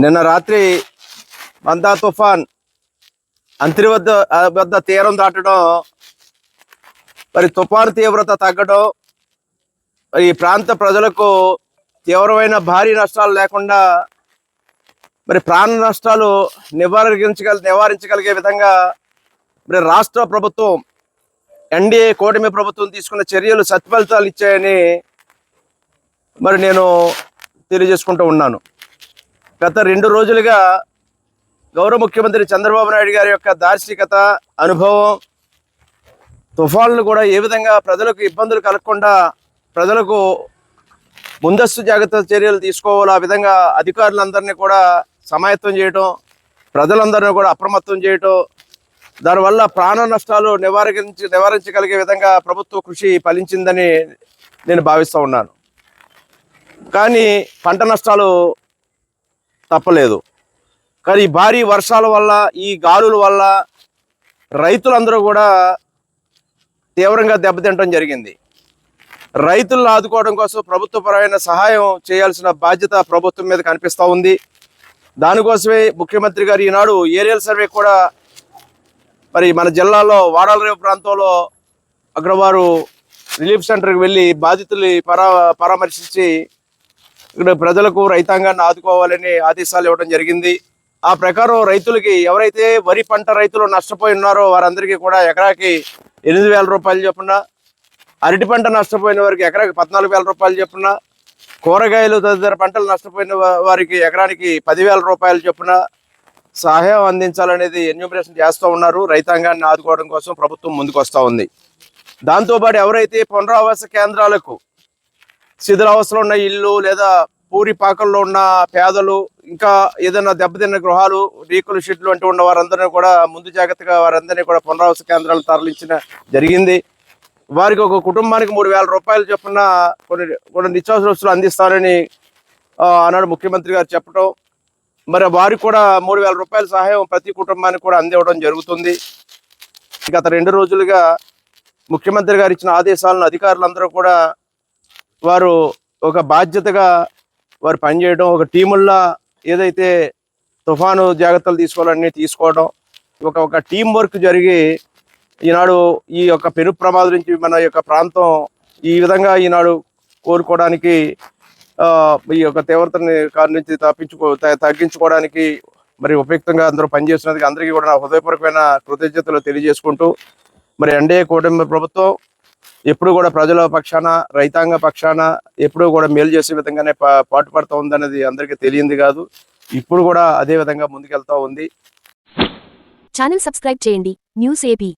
నిన్న రాత్రి మందా తుఫాన్ అంతరి వద్ద వద్ద తీరం దాటడం మరి తుఫాను తీవ్రత తగ్గడం మరి ఈ ప్రాంత ప్రజలకు తీవ్రమైన భారీ నష్టాలు లేకుండా మరి ప్రాణ నష్టాలు నివారించగల నివారించగలిగే విధంగా మరి రాష్ట్ర ప్రభుత్వం ఎన్డీఏ కూటమి ప్రభుత్వం తీసుకున్న చర్యలు సత్ఫలితాలు ఇచ్చాయని మరి నేను తెలియజేసుకుంటూ ఉన్నాను. గత రెండు రోజులుగా గౌరవ ముఖ్యమంత్రి చంద్రబాబు నాయుడు గారి యొక్క దార్శనికత అనుభవం తుఫాన్లు కూడా ఏ విధంగా ప్రజలకు ఇబ్బందులు కలగకుండా ప్రజలకు ముందస్తు జాగ్రత్త చర్యలు తీసుకోవాలి ఆ విధంగా అధికారులందరినీ కూడా సమాయత్తం చేయటం ప్రజలందరినీ కూడా అప్రమత్తం చేయటం దానివల్ల ప్రాణ నష్టాలు నివారించి నివారించగలిగే విధంగా ప్రభుత్వ కృషి ఫలించిందని నేను భావిస్తూ ఉన్నాను. కానీ పంట నష్టాలు తప్పలేదు. కానీ ఈ భారీ వర్షాల వల్ల ఈ గాలుల వల్ల రైతులందరూ కూడా తీవ్రంగా దెబ్బతింటం జరిగింది. రైతులను ఆదుకోవడం కోసం ప్రభుత్వపరమైన సహాయం చేయాల్సిన బాధ్యత ప్రభుత్వం మీద కనిపిస్తూ ఉంది. దానికోసమే ముఖ్యమంత్రి గారు ఈనాడు ఏరియల్ సర్వే కూడా మరి మన జిల్లాలో వాడాలరేవు ప్రాంతంలో అక్కడ వారు రిలీఫ్ సెంటర్కి వెళ్ళి బాధితుల్ని పరా పరామర్శించి ఇక్కడ ప్రజలకు రైతాంగాన్ని ఆదుకోవాలని ఆదేశాలు ఇవ్వడం జరిగింది. ఆ ప్రకారం రైతులకి ఎవరైతే వరి పంట రైతులు నష్టపోయి ఉన్నారో వారందరికీ కూడా ఎకరాకి ఎనిమిది వేల రూపాయలు చొప్పున అరటి పంట నష్టపోయిన వారికి ఎకరాకి పద్నాలుగు వేల రూపాయలు చొప్పున కూరగాయలు తదితర పంటలు నష్టపోయిన వారికి ఎకరానికి పదివేల రూపాయలు చొప్పున సహాయం అందించాలనేది ఎన్యూమరేషన్ చేస్తూ ఉన్నారు. రైతాంగాన్ని ఆదుకోవడం కోసం ప్రభుత్వం ముందుకు వస్తూ ఉంది. దాంతోపాటు ఎవరైతే పునరావాస కేంద్రాలకు శిథిలావస్థలో ఉన్న ఇల్లు లేదా పూరి పాకల్లో ఉన్న పేదలు ఇంకా ఏదైనా దెబ్బతిన్న గృహాలు రీకులు షెడ్లు అంటూ ఉన్న వారందరినీ కూడా ముందు జాగ్రత్తగా వారందరినీ కూడా పునరావాస కేంద్రాలు తరలించిన జరిగింది. వారికి ఒక కుటుంబానికి మూడు వేల రూపాయలు చొప్పున కొన్ని కొన్ని నిత్యావసర వస్తువులు అందిస్తారని ఆనాడు ముఖ్యమంత్రి గారు చెప్పడం మరి వారికి కూడా మూడు వేల రూపాయల సహాయం ప్రతి కుటుంబానికి కూడా అందివ్వడం జరుగుతుంది. గత రెండు రోజులుగా ముఖ్యమంత్రి గారు ఇచ్చిన ఆదేశాలను అధికారులందరూ కూడా వారు ఒక బాధ్యతగా వారు పనిచేయడం ఒక టీముల్లా ఏదైతే తుఫాను జాగ్రత్తలు తీసుకోవాలన్నీ తీసుకోవడం ఒక ఒక టీం వర్క్ జరిగి ఈనాడు ఈ యొక్క పెను ప్రమాదం నుంచి మన యొక్క ప్రాంతం ఈ విధంగా ఈనాడు కోరుకోవడానికి ఈ యొక్క తీవ్రతని కారు నుంచి తప్పించుకో త- తగ్గించుకోవడానికి మరి ఉపయుక్తంగా అందరూ పనిచేస్తున్నందుకు అందరికీ కూడా నా హృదయపూర్వకమైన కృతజ్ఞతలు తెలియజేసుకుంటూ మరి ఎన్డీఏ కూటమి ప్రభుత్వం ఎప్పుడు కూడా ప్రజల పక్షాన రైతాంగ పక్షాన ఎప్పుడు కూడా మేలు చేసే విధంగానే పా- పాటుపడుతూ ఉందనేది అందరికీ తెలియంది కాదు. ఇప్పుడు కూడా అదే విధంగా ముందుకెళ్తా ఉంది. ఛానల్ సబ్స్క్రైబ్ చేయండి. News AP